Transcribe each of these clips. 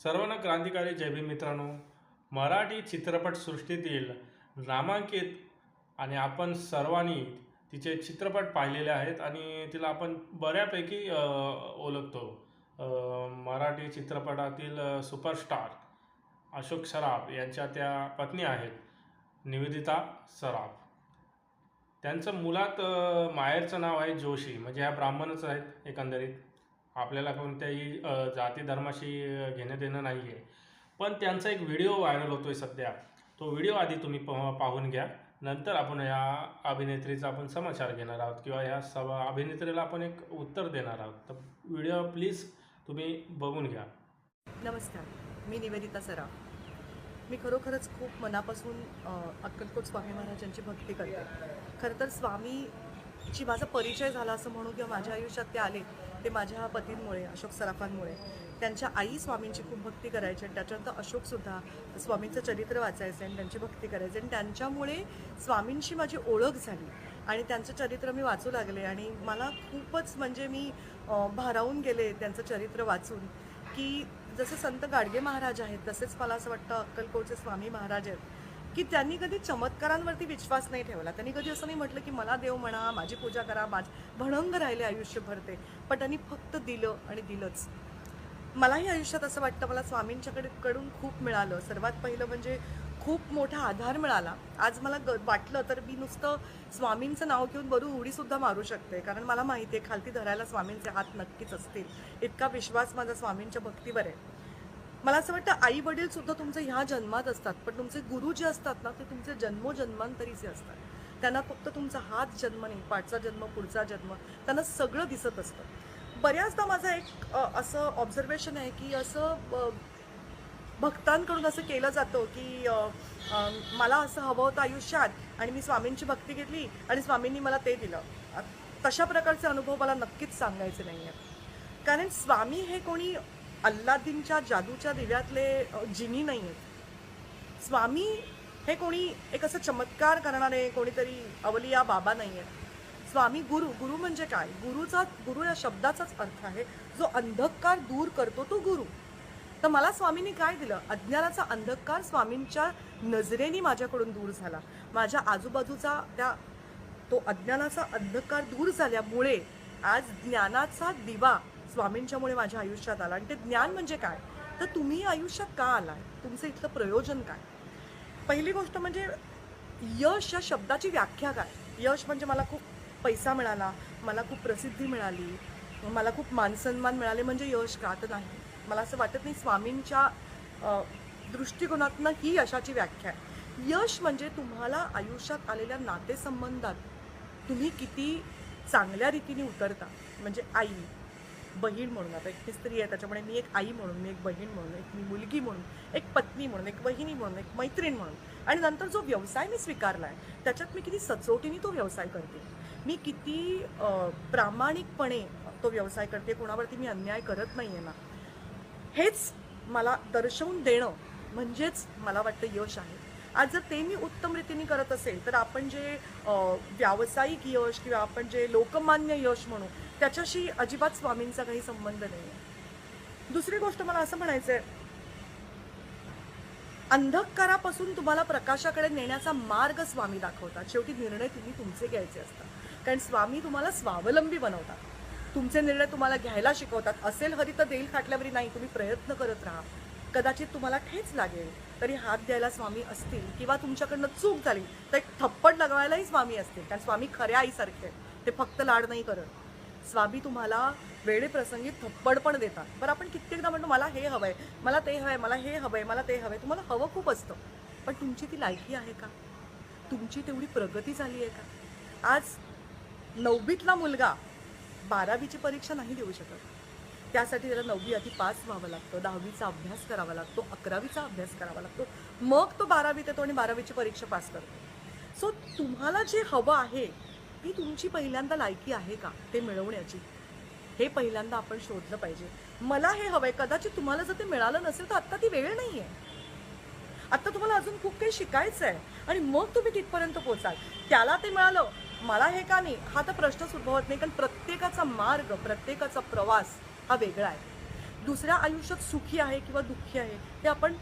सर्वांना क्रांतिकारी. जय भीम मित्रांनो. मराठी चित्रपटसृष्टीतील नामांकित आणि आपण सर्वांनी तिचे चित्रपट पाहिलेले आहेत आणि तिला आपण बऱ्यापैकी ओळखतो. मराठी चित्रपटातील सुपरस्टार अशोक सराफ यांच्या त्या पत्नी आहेत निवेदिता सराफ. त्यांचं मुलात मायरचं माहेरचं नाव आहे जोशी. म्हणजे ह्या ब्राह्मणच आहेत एकंदरीत. आपल्याला कोणत्याही जाती धर्माशी घेणं देणं नाही आहे पण त्यांचा एक व्हिडिओ व्हायरल होतो आहे सध्या. तो व्हिडिओ आधी तुम्ही प- पाहून घ्या. नंतर आपण या अभिनेत्रीचा आपण समाचार घेणार आहोत किंवा या सभ अभिनेत्रीला आपण एक उत्तर देणार आहोत. तर व्हिडिओ प्लीज तुम्ही बघून घ्या. नमस्कार. मी निवेदिता सराव मी खरोखरच खूप मनापासून अक्कलकोट स्वामी महाराजांची भक्ती करते. खरं तर स्वामीची माझा परिचय झाला असं म्हणू किंवा माझ्या आयुष्यात ते आले ते माझ्या पतींमुळे अशोक सराफांमुळे त्यांच्या आई स्वामींची खूप भक्ती करायची आणि त्याच्यानंतर अशोकसुद्धा स्वामींचं चरित्र वाचायचं आणि त्यांची भक्ती करायची आणि त्यांच्यामुळे स्वामींशी माझी ओळख झाली आणि त्यांचं चरित्र मी वाचू लागले आणि मला खूपच म्हणजे मी भारावून गेले त्यांचं चरित्र वाचून की जसं संत गाडगे महाराज आहेत तसेच मला असं वाटतं अक्कलकोटचे स्वामी महाराज आहेत. की त्यांनी कधी चमत्कारांवरती विश्वास नाही ठेवला. त्यांनी कधी असं नाही म्हटलं की मला देव म्हणा माझी पूजा करा माझ भणंग राहिले आयुष्यभर ते. पण त्यांनी फक्त दिलं आणि दिलंच. मलाही आयुष्यात असं वाटतं मला स्वामींच्याकडे कडून खूप मिळालं. सर्वात पहिलं म्हणजे खूप मोठा आधार मिळाला. आज मला ग वाटलं तर मी नुसतं स्वामींचं नाव घेऊन बरू उडीसुद्धा मारू शकते. कारण मला माहिती आहे खालती धरायला स्वामींचे हात नक्कीच असतील. इतका विश्वास माझा स्वामींच्या भक्तीवर आहे. मला असं वाटतं आई वडील सुद्धा तुमचे ह्या जन्मात असतात पण तुमचे गुरु जे असतात ना ते तुमचे जन्मोजन्मांतरीचे असतात. त्यांना फक्त तुमचा हाच जन्म नाही पाठचा जन्म पुढचा जन्म त्यांना सगळं दिसत असतं. बऱ्याचदा माझा एक असं ऑब्झर्वेशन आहे की असं भक्तांकडून असं केलं जातं की मला असं हवं होतं आयुष्यात आणि मी स्वामींची भक्ती घेतली आणि स्वामींनी मला ते दिलं. तशा प्रकारचे अनुभव मला नक्कीच सांगायचे नाही आहेत कारण स्वामी हे कोणी अल्लादीनच्या जादूच्या दिव्यातले जिनी नाही आहेत स्वामी हे कोणी एक असं चमत्कार करणारे कोणीतरी अवलिया बाबा नाही आहेत स्वामी गुरु गुरु म्हणजे काय? गुरुचा गुरु या शब्दाचाच अर्थ आहे. जो अंधकार दूर करतो तो गुरु. तर मला स्वामींनी काय दिलं? अज्ञानाचा अंधकार स्वामींच्या नजरेने माझ्याकडून दूर झाला. माझ्या आजूबाजूचा त्या तो अज्ञानाचा अंधकार दूर झाल्यामुळे आज ज्ञानाचा दिवा स्वामींच्यामुळे माझ्या आयुष्यात आला. आणि ते ज्ञान म्हणजे काय? तर तुम्ही आयुष्यात का आलाय? तुमचं इथलं प्रयोजन काय? पहिली गोष्ट म्हणजे यश या शब्दाची व्याख्या काय? यश म्हणजे मला खूप पैसा मिळाला मला खूप प्रसिद्धी मिळाली मला खूप मानसन्मान मिळाले म्हणजे यश का? तर नाही. मला असं वाटत नाही स्वामींच्या दृष्टिकोनातनं ही यशाची व्याख्या आहे. यश म्हणजे तुम्हाला आयुष्यात आलेल्या नातेसंबंधात तुम्ही किती चांगल्या रीतीने उतरता. म्हणजे आई बहीण म्हणून आता एक ती स्त्री आहे त्याच्यामुळे मी एक आई म्हणून मी एक बहीण म्हणून एक मी मुलगी म्हणून एक पत्नी म्हणून एक बहिणी म्हणून एक मैत्रीण म्हणून. आणि नंतर जो व्यवसाय मी स्वीकारला आहे त्याच्यात मी किती सचोटीने तो व्यवसाय करते. मी किती प्रामाणिकपणे तो व्यवसाय करते कोणावरती मी अन्याय करत नाही आहे ना. हेच मला दर्शवून देणं म्हणजेच मला वाटतं यश आहे. आज जर ते मी उत्तम रीतीने करत असेल तर आपण जे व्यावसायिक यश किंवा आपण जे लोकमान्य यश म्हणू त्याच्याशी अजिबात स्वामींचा काही संबंध नाही आहे दुसरी गोष्ट मला असं म्हणायचं आहे अंधकारापासून तुम्हाला प्रकाशाकडे नेण्याचा मार्ग स्वामी दाखवतात. शेवटी निर्णय तुम्ही तुमचे घ्यायचे असतात. कारण स्वामी तुम्हाला स्वावलंबी बनवतात. तुमचे निर्णय तुम्हाला घ्यायला शिकवतात. असेल हरी तर देईल खाटल्यावरी नाही. तुम्ही प्रयत्न करत राहा. कदाचित तुम्हाला ठेच लागेल तरी हात द्यायला स्वामी असतील किंवा तुमच्याकडनं चूक झाली तर एक थप्पड लगवायलाही स्वामी असतील. कारण स्वामी खऱ्या आईसारखे आहेत. ते फक्त लाड नाही करत. स्वामी तुम्हाला वेळेप्रसंगी थप्पड पण देतात. बरं आपण कित्येकदा म्हणतो मला हे हवंय मला ते हवंय मला हे हवंय मला ते हवंय. तुम्हाला हवं खूप असतं. पण तुमची ती लायकी आहे का? तुमची तेवढी प्रगती झाली आहे का? आज नववीतला मुलगा बारावीची परीक्षा नाही देऊ शकत. त्यासाठी त्याला नववी आधी पास व्हावं लागतं दहावीचा अभ्यास करावा लागतो अकरावीचा अभ्यास करावा लागतो. मग तो बारावीत येतो आणि बारावीची परीक्षा पास करतो. सो तुम्हाला जे हवं आहे ती तुमची पहिल्यांदा लायकी आहे का ते मिळवण्याची? हे पहिल्यांदा आपण शोधलं पाहिजे. मला हे हवंय कदाचित तुम्हाला जर ते मिळालं नसेल तर आत्ता ती वेळ नाही आहे आत्ता तुम्हाला अजून खूप काही शिकायचं आहे आणि मग तुम्ही तिथपर्यंत पोचाल. त्याला ते मिळालं मला हे का नाही हा तर प्रश्नच उद्भवत नाही कारण प्रत्येकाचा मार्ग प्रत्येकाचा प्रवास हा वेगळा आहे. दुसऱ्या आयुष्यात सुखी आहे किंवा दुःखी आहे ते आपण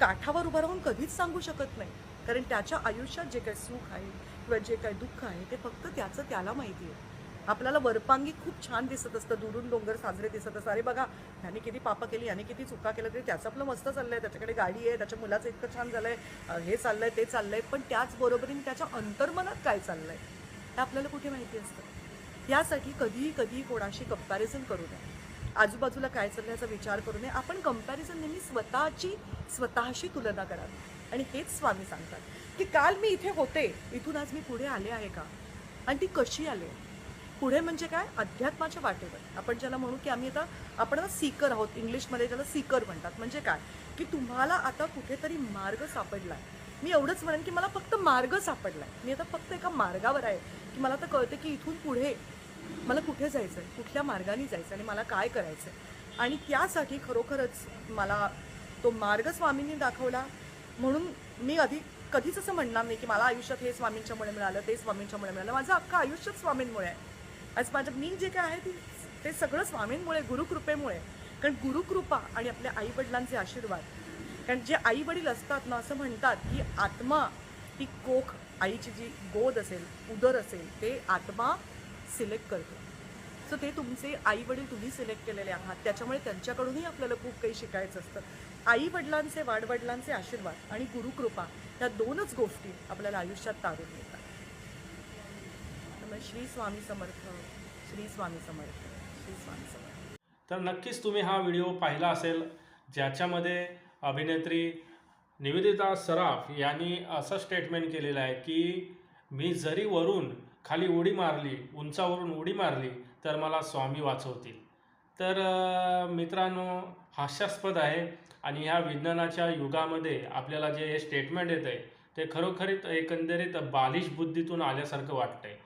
काठावर उभं राहून कधीच सांगू शकत नाही. कारण त्याच्या आयुष्यात जे काही सुख आहे किंवा जे काय दुःख आहे ते फक्त त्याचं त्याला माहिती आहे. आपल्याला वरपांगी खूप छान दिसत असतं दुरून डोंगर साजरे दिसत असतं अरे बघा ह्याने किती पापं केली याने किती चुका केल्या तरी त्याचं आपलं मस्त चाललं आहे त्याच्याकडे गाडी आहे त्याच्या मुलाचं इतकं छान झालं आहे हे चाललं आहे ते चाललं आहे पण त्याचबरोबरीने त्याच्या अंतर्मनात काय चाललं आहे हे आपल्याला कुठे माहिती असतं? यासाठी कधीही कधीही कोणाशी कंपॅरिझन करू नये. आजूबाजूला काय चाललं याचा विचार करू नये. आपण कंपॅरिझन नेहमी स्वतःची स्वतःशी तुलना करावी. आणि हेच स्वामी सांगतात की काल मी इथे होते इथून आज मी पुढे आले आहे का? आणि ती कशी आले? पुढे म्हणजे काय? अध्यात्माच्या वाटेवर. आपण ज्याला म्हणू की आम्ही आता आपण आता सीकर आहोत. इंग्लिशमध्ये ज्याला सीकर म्हणतात. म्हणजे काय? की तुम्हाला आता कुठेतरी मार्ग सापडलाय. मी एवढंच म्हणेन की मला फक्त मार्ग सापडलाय. मी आता फक्त एका मार्गावर आहे की मला तर कळते की इथून पुढे मला कुठे जायचं आहे कुठल्या मार्गाने जायचं आणि मला काय करायचं आहे आणि त्यासाठी खरोखरच मला तो मार्ग स्वामींनी दाखवला. म्हणून मी आधी कधीच असं म्हणणार नाही की मला आयुष्यात हे स्वामींच्यामुळे मिळालं ते स्वामींच्यामुळे मिळालं. माझं अख्खं आयुष्यच स्वामींमुळे आहे. आज माझं मी जे काय आहे ती ते सगळं स्वामींमुळे गुरुकृपेमुळे. कारण गुरुकृपा आणि आपल्या आईवडिलांचे आशीर्वाद. कारण जे आई वडील असतात ना असं म्हणतात की आत्मा ही कोख आईची जी गोद असेल उदर असेल ते आत्मा सिलेक्ट करतो. सो ते तुमचे आई वडील तुम्ही सिलेक्ट केलेले आहात. त्याच्यामुळे त्यांच्याकडूनही आपल्याला खूप काही शिकायचं असतं. आई वडिलांचे वाडवडिलांचे आशीर्वाद आणि गुरुकृपा या दोनच गोष्टी आपल्याला आयुष्यात तारून येतात त्यामुळे श्री स्वामी समर्थ श्री स्वामी समर्थ श्री स्वामी समर्थ. तर नक्कीच तुम्ही हा व्हिडिओ पाहिला असेल ज्याच्यामध्ये अभिनेत्री निवेदिता सराफ यांनी असं स्टेटमेंट केलेलं आहे की मी जरी वरून खाली उडी मारली उंचावरून उडी मारली तर मला स्वामी वाचवतील. तर मित्रांनो हास्यास्पद आहे. आणि ह्या विज्ञानाच्या युगामध्ये आपल्याला जे हे स्टेटमेंट येतं आहे ते खरोखरीत एकंदरीत बालिश बुद्धीतून आल्यासारखं वाटतं आहे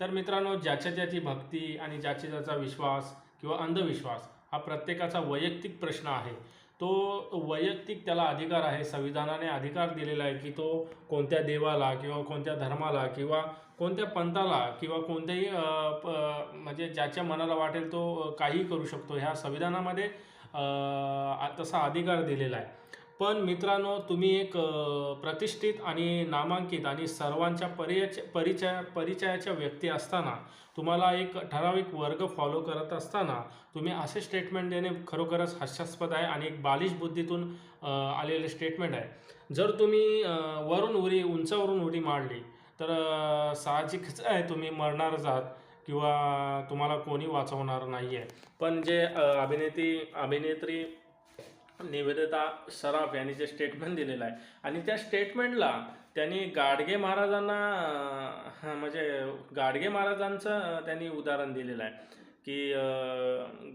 तर मित्रांनो ज्याच्या ज्याची भक्ती आणि ज्याच्या ज्याचा विश्वास किंवा अंधविश्वास हा प्रत्येकाचा वैयक्तिक प्रश्न आहे तो वैयक्तिक त्याला अधिकार आहे संविधानाने अधिकार दिलेला आहे की तो कोणत्या देवाला किंवा कोणत्या धर्माला किंवा कोणत्या पंथाला किंवा कोणत्याही प- म्हणजे ज्याच्या मनाला वाटेल तो काहीही करू शकतो. ह्या संविधानामध्ये तसा अधिकार दिलेला आहे. पण मित्रांनो तुम्ही एक प्रतिष्ठित आणि नामांकित आणि सर्वांच्या परिचय परिचय परिचयाच्या व्यक्ती असताना तुम्हाला एक ठराविक वर्ग फॉलो करत असताना तुम्ही असे स्टेटमेंट देणे खरोखरच हास्यास्पद आहे आणि एक बालिश बुद्धीतून आलेले स्टेटमेंट आहे. जर तुम्ही वरून उडी उंचावरून उडी मारली तर साहजिकच आहे तुम्ही मरणारच आहात. किंवा तुम्हाला कोणी वाचवणार नाही आहे पण जे अभिनेती अभिनेत्री अभिनेत्री निवेदिता सराफ यांनी जे स्टेटमेंट दिलेलं आहे आणि त्या स्टेटमेंटला त्यांनी गाडगे महाराजांना म्हणजे गाडगे महाराजांचं त्यांनी उदाहरण दिलेलं आहे की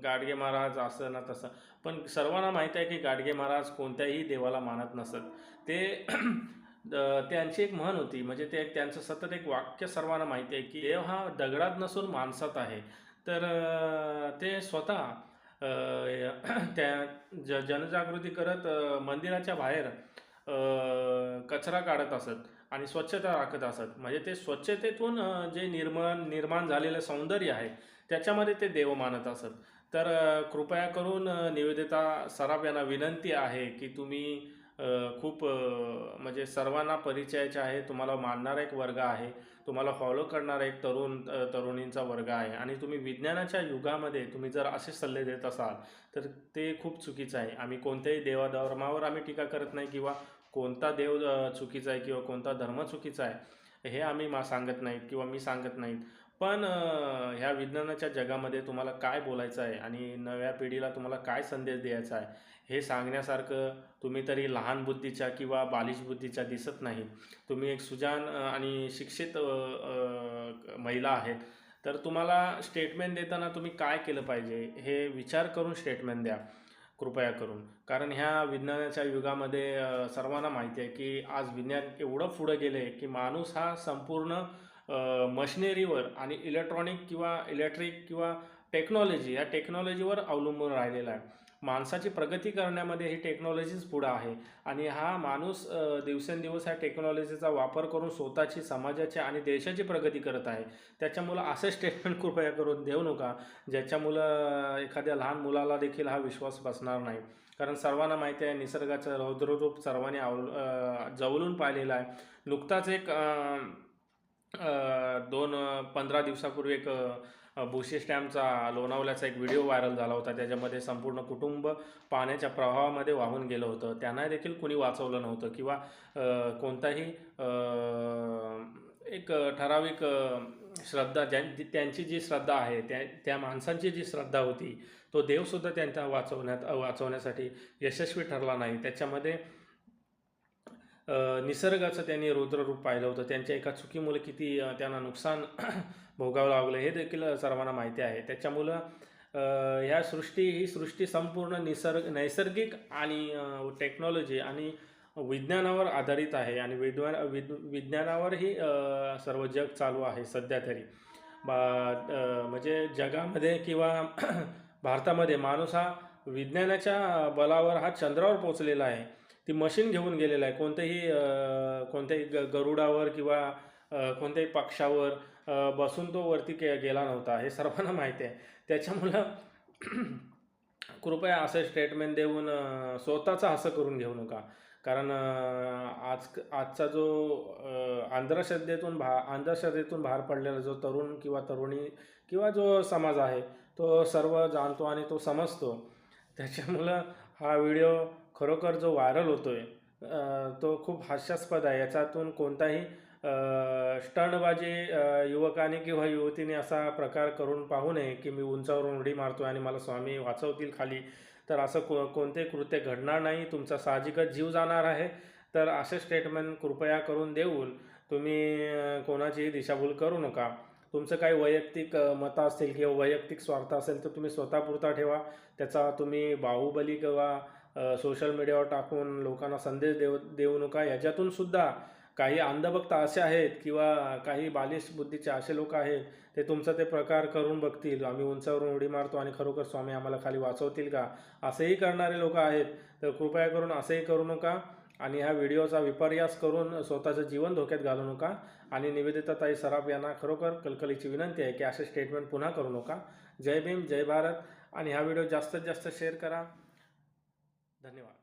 गाडगे महाराज असं ना तसं. पण सर्वांना माहीत आहे की गाडगे महाराज कोणत्याही देवाला मानत नसत. ते त्यांची एक म्हण होती. म्हणजे ते त्यांचं सतत एक वाक्य सर्वांना माहिती आहे की देव हा दगडात नसून माणसात आहे. तर ते स्वतः त्या ज जनजागृती करत मंदिराच्या बाहेर कचरा काढत असत आणि स्वच्छता राखत असत. म्हणजे ते स्वच्छतेतून जे निर्माण निर्माण झालेलं सौंदर्य आहे त्याच्यामध्ये ते देव मानत असत. तर कृपया करून निवेदिता सराफ यांना विनंती आहे की तुम्ही खूप म्हणजे सर्वांना परिचयाचे आहे. तुम्हाला मानणारा एक वर्ग आहे. तुम्हाला फॉलो करणारा एक तरुण तरुणींचा वर्ग आहे. आणि तुम्ही विज्ञानाच्या युगामध्ये तुम्ही जर असे सल्ले देत असाल तर ते खूप चुकीचं आहे. आम्ही कोणत्याही देवाधर्मावर आम्ही टीका करत नाही किंवा कोणता देव चुकीचा आहे किंवा कोणता धर्म चुकीचा आहे हे आम्ही मा सांगत नाहीत किंवा मी सांगत नाहीत. पण ह्या विज्ञानाच्या जगामध्ये तुम्हाला काय बोलायचं आहे आणि नव्या पिढीला तुम्हाला काय संदेश द्यायचा आहे हे सांगण्यासारखं तुम्ही तरी लहान बुद्धीच्या किंवा बालिश बुद्धीच्या दिसत नाही. तुम्ही एक सुजान आणि शिक्षित महिला आहेत. तर तुम्हाला स्टेटमेंट देताना तुम्ही काय केलं पाहिजे? हे विचार करून स्टेटमेंट द्या. कृपया करून. कारण ह्या विज्ञानाच्या युगामध्ये सर्वांना माहिती आहे की आज विज्ञान एवढं पुढं गेलं आहे की माणूस हा संपूर्ण मशिनरीवर आणि इलेक्ट्रॉनिक किंवा इलेक्ट्रिक किंवा टेक्नॉलॉजी या टेक्नॉलॉजीवर अवलंबून राहिलेला आहे. माणसाची प्रगती करण्यामध्ये ही टेक्नॉलॉजीच पुढं आहे. आणि हा माणूस दिवसेंदिवस ह्या टेक्नॉलॉजीचा वापर करून स्वतःची समाजाची आणि देशाची प्रगती करत आहे. त्याच्यामुळं असं स्टेटमेंट कृपया करून देऊ नका ज्याच्यामुळं एखाद्या लहान मुलाला देखील हा विश्वास बसणार नाही. कारण सर्वांना माहिती आहे निसर्गाचं रौद्ररूप सर्वांनी आव जवळून पाहिलेलं आहे. नुकताच एक दोन पंधरा दिवसापूर्वी एक भुशी बुशी लोणावल्याचा एक व्हिडिओ व्हायरल झाला होता. त्याच्यामध्ये संपूर्ण कुटुंब पाण्याच्या प्रवाहामध्ये वाहून गेलं होतं. त्यांना देखील कुणी वाचवलं नव्हतं किंवा कोणताही एक ठराविक श्रद्धा ज्यां त्यांची जी श्रद्धा आहे त्या त्या माणसांची जी श्रद्धा होती तो देवसुद्धा त्यांच्या वाचवण्यात वाचवण्यासाठी यशस्वी ठरला नाही. त्याच्यामध्ये निसर्गाचं त्यांनी रौद्ररूप पाहिलं होतं. त्यांच्या एका चुकीमुळे किती त्यांना नुकसान भोगावं लागलं हे देखील सर्वांना माहिती आहे. त्याच्यामुळं ह्या सृष्टी ही सृष्टी संपूर्ण निसर्ग नैसर्गिक आणि टेक्नॉलॉजी आणि विज्ञानावर आधारित आहे आणि विद्वान विद विज्ञानावरही सर्व जग चालू आहे सध्या तरी. बा म्हणजे जगामध्ये किंवा भारतामध्ये माणूस हा विज्ञानाच्या बलावर हा चंद्रावर पोचलेला आहे. ती मशीन घेऊन गेलेलं आहे. कोणत्याही कोणत्याही ग गरुडावर किंवा कोणत्याही पक्षावर बसून तो वरती के गेला नव्हता. हे सर्वांना माहिती आहे. त्याच्यामुळं कृपया असं स्टेटमेंट देऊन अ, स्वतःचं असं करून घेऊ नका. कारण आज आजचा जो अंधश्रद्धेतून भा अंधश्रद्धेतून बाहेर पडलेला जो तरुण किंवा तरुणी किंवा जो समाज आहे तो सर्व जाणतो आणि तो समजतो. त्याच्यामुळं हा व्हिडिओ खरोखर जो व्हायरल होतो आहे तो खूप हास्यास्पद आहे. याच्यातून कोणताही स्टंटबाजी युवकाने किंवा युवतीने असा प्रकार करून पाहू नये की मी उंचावरून उडी मारतो आणि मला स्वामी वाचवतील खाली. तर असं को कोणते कृत्य घडणार नाही. तुमचा साहजिकच जीव जाणार आहे. तर असे स्टेटमेंट कृपया करून देऊन तुम्ही कोणाचीही दिशाभूल करू नका. तुमचं काही वैयक्तिक मतं असतील किंवा वैयक्तिक स्वार्थ असेल तर तुम्ही स्वतःपुरता ठेवा. त्याचा तुम्ही बाहुबली किंवा सोशल मीडियावर टाकून लोकांना संदेश देऊ देऊ नका. याच्यातून सुद्धा काही अंधभक्त असे आहेत किंवा काही बालिश बुद्धीचे असे लोक आहेत ते तुमचं ते प्रकार करून बघतील. आम्ही उंचावरून उडी मारतो आणि खरोखर स्वामी आम्हाला खाली वाचवतील का? असेही करणारे लोक आहेत. तर कृपया करून असंही करू नका आणि ह्या व्हिडिओचा विपर्यास करून स्वतःचं जीवन धोक्यात घालू नका आणि निवेदिताताई सराफ यांना खरोखर कलकलीची विनंती आहे की असे स्टेटमेंट पुन्हा करू नका. जय भीम जय भारत आणि हा व्हिडिओ जास्तीत जास्त शेअर करा. धन्यवाद